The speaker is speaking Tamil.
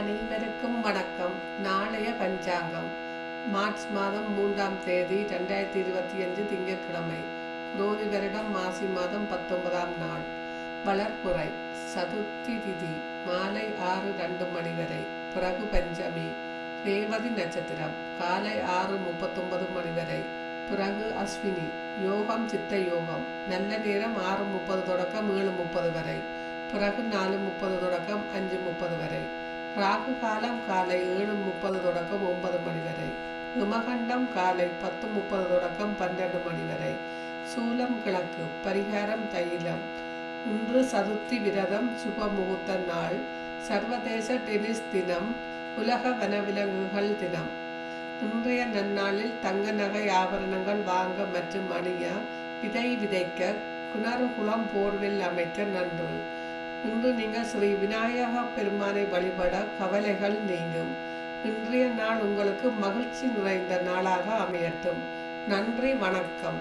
அனைவருக்கும் வணக்கம். நாளைய பஞ்சாங்கம். மார்ச் மாதம் மூன்றாம் தேதி ரெண்டாயிரத்தி இருபத்தி அஞ்சு திங்கட்கிழமை. குரோதி வருடம் மாசி மாதம் பத்தொன்பதாம் நாள். வளர்ப்புறை சதுர்த்தி திதி மாலை ஆறு ரெண்டு மணி வரை. பிறகு பஞ்சமி ரேவதி நட்சத்திரம் காலை ஆறு முப்பத்தொன்பது மணி வரை. பிறகு அஸ்வினி யோகம் சித்த யோகம். நல்ல நேரம் ஆறு முப்பது தொடக்கம் ஏழு முப்பது வரை. பிறகு நாலு முப்பது தொடக்கம் அஞ்சு முப்பது வரை. ராகு காலம் காலை ஏழு முப்பது தொடக்கம் ஒன்பது மணி வரை. இமகண்டம் காலை பத்து முப்பது தொடக்கம் பன்னெண்டு மணி வரை. சூலம் கிழக்கு பரிகாரம் தைலம். இன்று சதுர்த்தி விரதம் சுப முகூர்த்த நாள். சர்வதேச டென்னிஸ் தினம் உலக வனவிலங்குகள் தினம். இன்றைய நன்னாளில் தங்க நகை ஆபரணங்கள் வாங்க மற்றும் அணிய விதை விதைக்க குணறுகுளம் போர்வில் அமைக்க நன்று. இன்று நீங்கள் ஸ்ரீ விநாயக பெருமானை வழிபட கவலைகள் நீங்கும். இன்றைய நாள் உங்களுக்கு மகிழ்ச்சி நிறைந்த நாளாக அமையட்டும். நன்றி வணக்கம்.